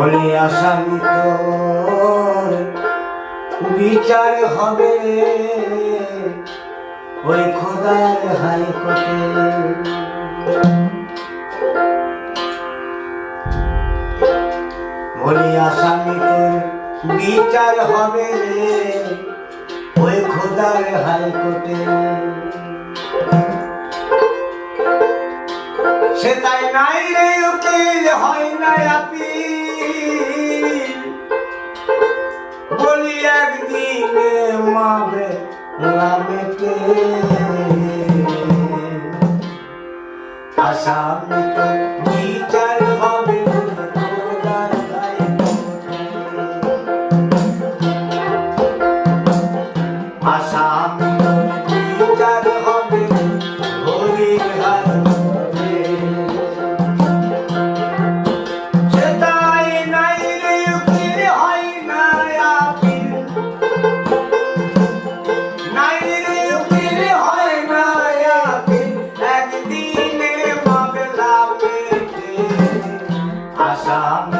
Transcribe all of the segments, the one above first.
বলে আসামি তোর। বিচার হবে। ওই খোদার হাইকোর্টে। বলি আসামি তোর। বিচার হবে। রে ওই খোদার হাইকোর্টে। সে তাই নাই রে উকিল, হয় না আপি আসামে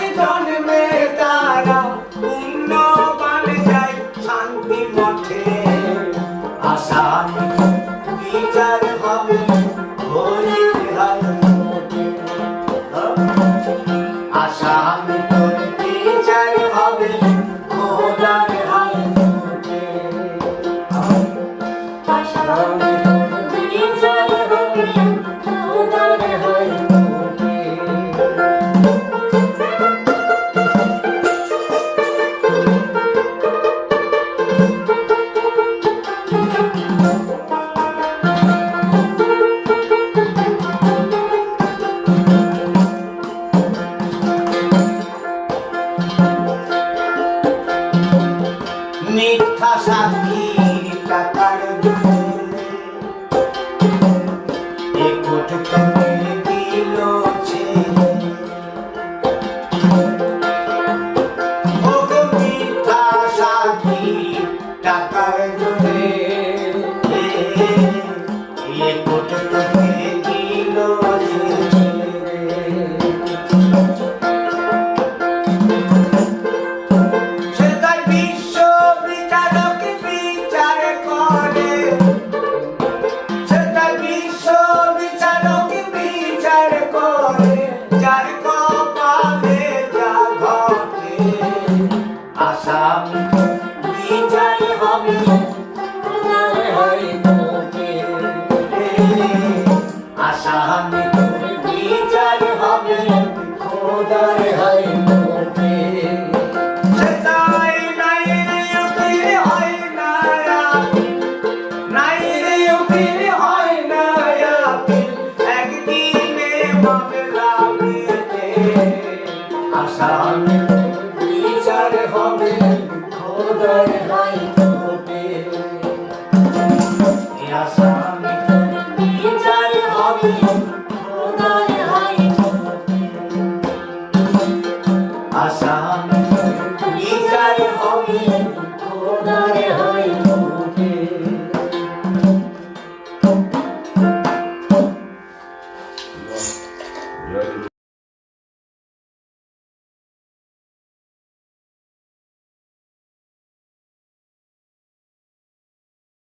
মিথ্যা সাক্ষীর টাকার একট তুমি দিল মিথ্যা সাক্ষীর টাকার জোরে একট তুমি got it. আসামি বিচার হবে, খোদার হাই কোর্টে আসামি বিচার হবে, খোদার হাই কোর্টে আসামি বিচার হবে, খোদার হাই কোর্টে Yeah.